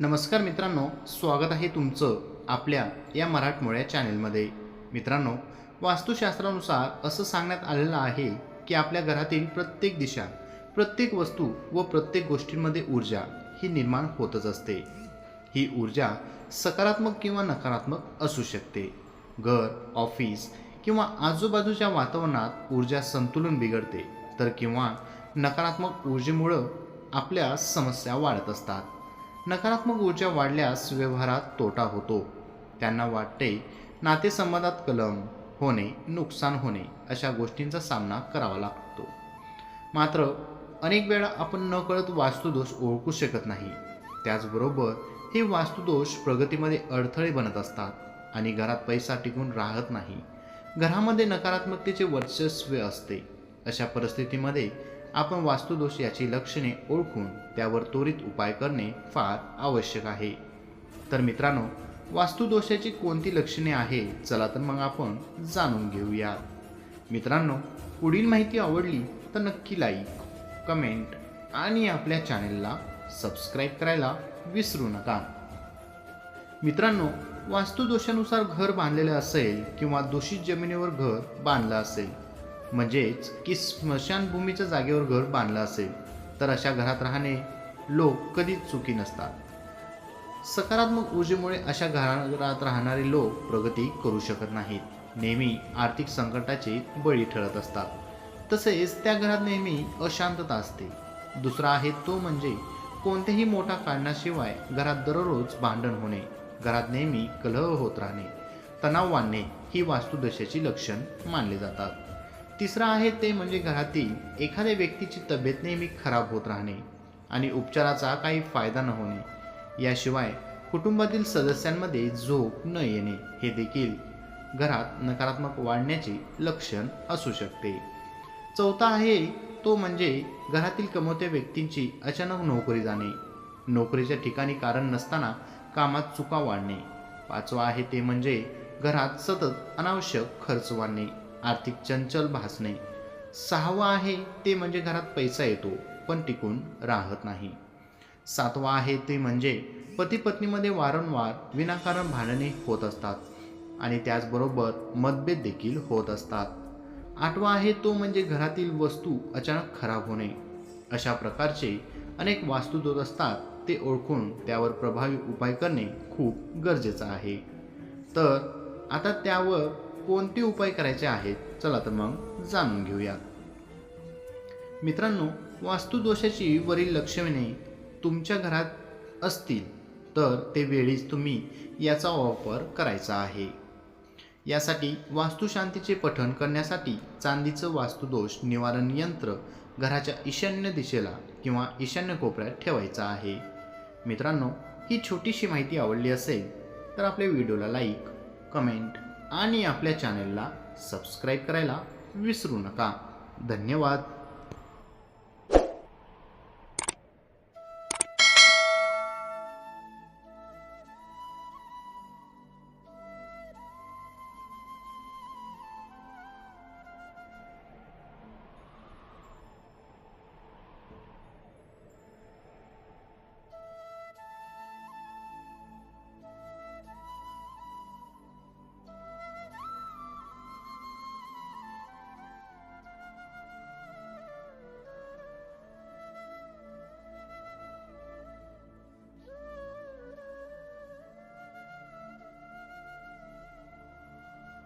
नमस्कार मित्रांनो स्वागत आहे तुमचं आपल्या या मराठमोळ्या चॅनेलमध्ये. मित्रांनो वास्तुशास्त्रानुसार असं सांगण्यात आलेलं आहे की आपल्या घरातील प्रत्येक दिशा प्रत्येक वस्तू व प्रत्येक गोष्टींमध्ये ऊर्जा ही निर्माण होतच असते. ही ऊर्जा सकारात्मक किंवा नकारात्मक असू शकते. घर ऑफिस किंवा आजूबाजूच्या वातावरणात ऊर्जा संतुलन बिघडते तर किंवा नकारात्मक ऊर्जेमुळं आपल्या समस्या वाढत असतात. नकारात्मक ऊर्जा वाढल्यास व्यवहारात तोटा होतो. त्यांना वाटते नातेसंबंधात कलम होणे नुकसान होणे अशा गोष्टींचा सामना करावा लागतो. मात्र अनेक वेळा आपण नकळत वास्तुदोष ओळखू शकत नाही. त्याचबरोबर हे वास्तुदोष प्रगतीमध्ये अडथळे बनत असतात आणि घरात पैसा टिकून राहत नाही. घरामध्ये नकारात्मकतेचे वर्चस्व असते. अशा परिस्थितीमध्ये आपण वास्तुदोष याची लक्षणे ओळखून त्यावर त्वरित उपाय करणे फार आवश्यक आहे. तर मित्रांनो वास्तुदोषाची कोणती लक्षणे आहे? चला तर मग आपण जाणून घेऊया. मित्रांनो पुढील माहिती आवडली तर नक्की लाईक कमेंट आणि आपल्या चॅनेलला सबस्क्राईब करायला विसरू नका. मित्रांनो वास्तुदोषानुसार घर बांधलेलं असेल किंवा दूषित जमिनीवर घर बांधलं असेल म्हणजेच की स्मशानभूमीच्या जागेवर घर बांधलं असेल तर अशा घरात राहणे लोक कधीच चुकी नसतात. सकारात्मक ऊर्जेमुळे अशा घरात राहणारे लोक प्रगती करू शकत नाहीत. नेहमी आर्थिक संकटाचे बळी ठरत असतात. तसेच त्या घरात नेहमी अशांतता असते. दुसरा आहे तो म्हणजे कोणत्याही मोठ्या कारणाशिवाय घरात दररोज भांडण होणे घरात नेहमी कलह होत राहणे तणाव वाढणे ही वास्तुदशाची लक्षण मानले जातात. तिसरं आहे ते म्हणजे घरातील एखाद्या व्यक्तीची तब्येत नेहमी खराब होत राहणे आणि उपचाराचा काही फायदा न होणे. याशिवाय कुटुंबातील सदस्यांमध्ये झोप न येणे हे देखील घरात नकारात्मक वाढण्याचे लक्षण असू शकते. चौथा आहे तो म्हणजे घरातील कमवत्या व्यक्तींची अचानक नोकरी जाणे. नोकरीच्या ठिकाणी कारण नसताना कामात चुका वाढणे. पाचवा आहे ते म्हणजे घरात सतत अनावश्यक खर्च वाढणे. आर्थिक चंचल भासणे. सहावा आहे ते म्हणजे घरात पैसा येतो पण टिकून राहत नाही. सातवा आहे ते म्हणजे पती पत्नीमध्ये वारंवार विनाकारण भांडणे होत असतात आणि त्याचबरोबर मतभेद देखील होत असतात. आठवा आहे तो म्हणजे घरातील वस्तू अचानक खराब होणे. अशा प्रकारचे अनेक वास्तुदोष असतात ते ओळखून त्यावर प्रभावी उपाय करणे खूप गरजेचं आहे. तर आता त्यावर कोणते उपाय करायचे आहेत? चला तर मग जाणून घेऊया. मित्रांनो वास्तुदोषाची वरील लक्षणे तुमच्या घरात असतील तर ते वेळीच तुम्ही याचा वापर करायचा आहे. यासाठी वास्तुशांतीचे पठण करण्यासाठी चांदीचं वास्तुदोष निवारण यंत्र घराच्या ईशान्य दिशेला किंवा ईशान्य कोपऱ्यात ठेवायचं आहे. मित्रांनो ही छोटीशी माहिती आवडली असेल तर आपल्या व्हिडिओला लाईक कमेंट आणि आपल्या चॅनेलला सबस्क्राईब करायला विसरू नका. धन्यवाद.